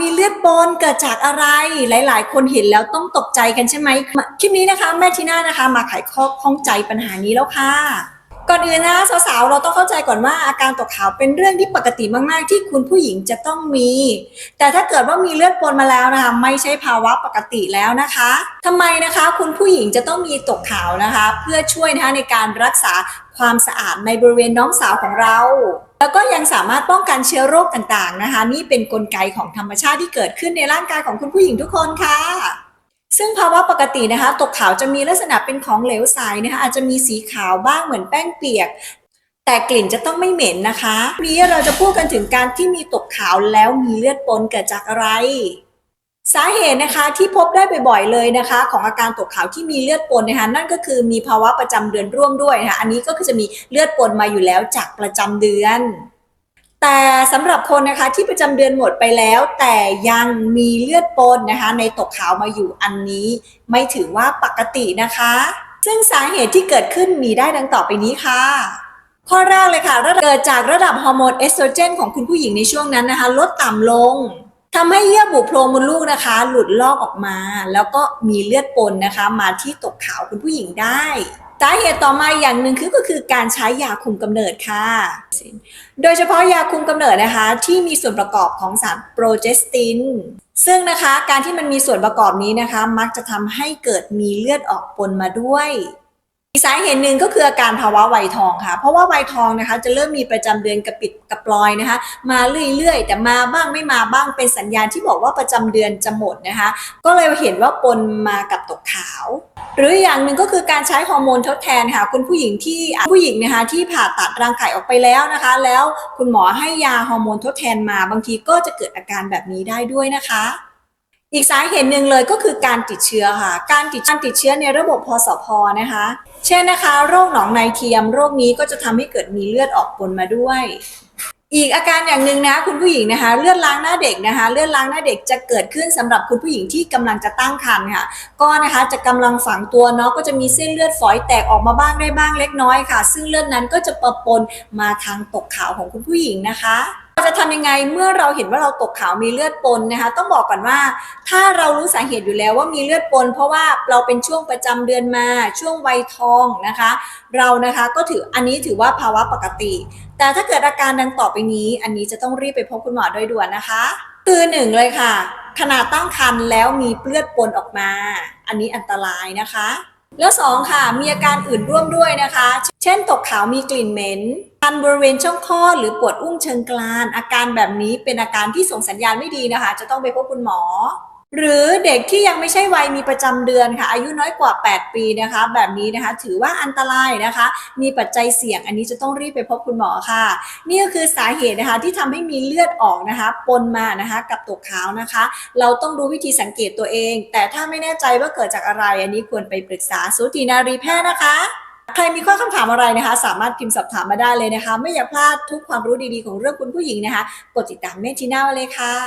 มีเลือดปนเกิดจากอะไร หลาย ๆ คนเห็นแล้วต้องตกใจกันใช่ไหมคลิปนี้นะคะ แม่ทีน่านะคะ มาไขข้อข้องใจปัญหานี้แล้วค่ะ ก่อนอื่นนะสาว ๆ เราต้องเข้าใจก่อนว่าอาการตกขาวเป็นเรื่องที่ปกติมาก ๆ ที่คุณผู้หญิงจะต้องมี แต่ถ้าเกิดว่ามีเลือดปนมาแล้วนะคะไม่ใช่ภาวะปกติแล้วนะคะทำไมนะคะ คุณผู้หญิงจะต้องมีตกขาวนะคะ เพื่อช่วยนะคะในการรักษาความสะอาดในบริเวณน้องสาวของเรา แล้วก็ยังสามารถป้องกันเชื้อโรคต่างๆนะคะ นี่เป็นนกลไกของธรรมชาติที่เกิดขึ้นในร่างกายของคุณผู้หญิงทุกคนค่ะ ซึ่งภาวะปกตินะคะ ตกขาวจะมีลักษณะเป็นของเหลวใสนะคะ อาจจะมีสีขาวบ้างเหมือนแป้งเปียก แต่กลิ่นจะต้องไม่เหม็นนะคะ นี้เราจะพูดกันถึงการที่มีตกขาวแล้วมีเลือดปนเกิดจากอะไร สาเหตุนะคะที่พบได้บ่อยๆเลยนะคะ ของอาการตกขาวที่มีเลือดปนนะคะนั่นก็คือมีภาวะประจำเดือนร่วมด้วยนะคะอันนี้ก็คือจะมีเลือดปนมาอยู่แล้วจากประจำเดือน แต่สำหรับคนนะคะที่ประจำเดือนหมดไปแล้ว แต่ยังมีเลือดปนนะคะ ในตกขาวมาอยู่อันนี้ ไม่ถือว่าปกตินะคะ ซึ่งสาเหตุที่เกิดขึ้นมีได้ดังต่อไปนี้ค่ะข้อแรกเลยค่ะระดับเกิดจากระดับฮอร์โมนเอสโตรเจนของคุณผู้หญิงในช่วงนั้นนะคะ ลดต่ำลง ทำให้เยื่อบุโพรงมดลูกนะคะ หลุดลอกออกมา แล้วก็มีเลือดปนนะคะ มาที่ตกขาวคุณผู้หญิงได้สาเหตุต่อมาอย่างหนึ่งคือก็คือการใช้ยาคุมกำเนิดค่ะ โดยเฉพาะยาคุมกำเนิดนะคะ ที่มีส่วนประกอบของสารโปรเจสติน ซึ่งนะคะการที่มันมีส่วนประกอบนี้นะคะ มักจะทำให้เกิดมีเลือดออกปนมาด้วย อีกสาเหตุหนึ่งก็คืออาการภาวะวัยทองค่ะ เพราะว่าวัยทองนะคะจะเริ่มมีประจำเดือนกระปิดกระปลอยนะคะ มาเรื่อยๆ แต่มาบ้างไม่มาบ้างเป็นสัญญาณที่บอกว่าประจำเดือนจะหมดนะคะ ก็เลยเห็นว่าปนมากับตกขาว หรืออย่างหนึ่งก็คือการใช้ฮอร์โมนทดแทนค่ะคุณผู้หญิงที่ผู้หญิงนะคะที่ผ่าตัดรังไข่ออกไปแล้วนะคะ แล้วคุณหมอให้ยาฮอร์โมนทดแทนมาบางทีก็จะเกิดอาการแบบนี้ได้ด้วยนะคะ อีกสาเหตุหนึ่งเลยก็คือการติดเชื้อค่ะ การติดการติดเชื้อในระบบพสพนะคะ เช่นนะคะ โรคหนองในเทียม โรคนี้ก็จะทำให้เกิดมีเลือดออกปนมาด้วย อีกอาการอย่างหนึ่งนะคุณผู้หญิงนะคะ เลือดล้างหน้าเด็กนะคะ เลือดล้างหน้าเด็กจะเกิดขึ้นสำหรับคุณผู้หญิงที่กำลังจะตั้งครรภ์ค่ะ ก็นะคะจะกำลังฝังตัวเนาะก็จะมีเส้นเลือดฝอยแตกออกมาบ้างได้บ้างเล็กน้อยค่ะ ซึ่งเลือดนั้นก็จะปะปนมาทางตกขาวของคุณผู้หญิงนะคะเราจะทำยังไงเมื่อเราเห็นว่าเราตกขาวมีเลือดปนนะคะ ต้องบอกก่อนว่า ถ้าเรารู้สาเหตุอยู่แล้วว่ามีเลือดปน เพราะว่าเราเป็นช่วงประจำเดือนมาช่วงวัยทองนะคะ เรานะคะก็ถืออันนี้ถือว่าภาวะปกติ แต่ถ้าเกิดอาการดังต่อไปนี้ อันนี้จะต้องรีบไปพบคุณหมอโดยด่วนนะคะคือหนึ่งเลยค่ะ ขนาดตั้งครรภ์แล้วมีเลือดปนออกมา อันนี้อันตรายนะคะ แล้วสองค่ะมีอาการอื่นร่วมด้วยนะคะ เช่นตกขาวมีกลิ่นเหม็นคันบริเวณช่องคลอดหรือปวดอุ้งเชิงกราน อาการแบบนี้เป็นอาการที่ส่งสัญญาณไม่ดีนะคะ จะต้องไปพบคุณหมอ หรือเด็กที่ยังไม่ใช่วัยมีประจำเดือนค่ะ อายุน้อยกว่า 8 ปีนะคะ แบบนี้นะคะถือว่าอันตรายนะคะ มีปัจจัยเสี่ยง อันนี้จะต้องรีบไปพบคุณหมอค่ะ นี่ก็คือสาเหตุนะคะที่ทำให้มีเลือดออกนะคะ ปนมานะคะ กับตกขาวนะคะ เราต้องรู้วิธีสังเกตตัวเอง แต่ถ้าไม่แน่ใจว่าเกิดจากอะไร อันนี้ควรไปปรึกษาสูตินารีแพทย์นะคะใครมีข้อคำถามอะไรนะคะ สามารถพิมพ์สอบถามมาได้เลยนะคะ ไม่อยากพลาดทุกความรู้ดีๆของเรื่องคุณผู้หญิงนะคะ กดติดตามเมทิน่าเลยค่ะ